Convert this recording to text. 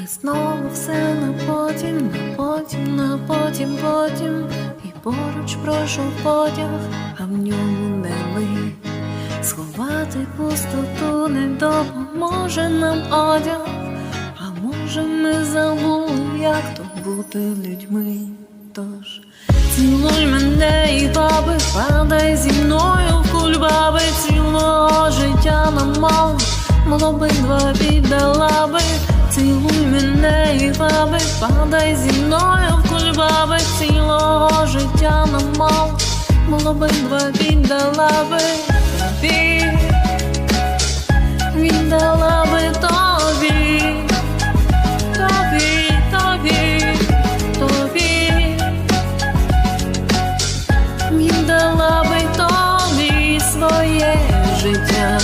Ми знову все на потім, на потім, на потім, потім. І поруч пройшов потяг, а в ньому не ми. Сховати пустоту не допоможе нам одяг. А може ми забули, як то бути людьми. Тож цілуй мене і баби, падай зі мною в кульбаби, цілого життя нам мало, було би два віддала би, і баби, падай зі мною в кульбаби. Цілого життя нам мав було би два віддала би тобі, віддала би тобі, тобі, тобі, тобі, віддала би тобі своє життя.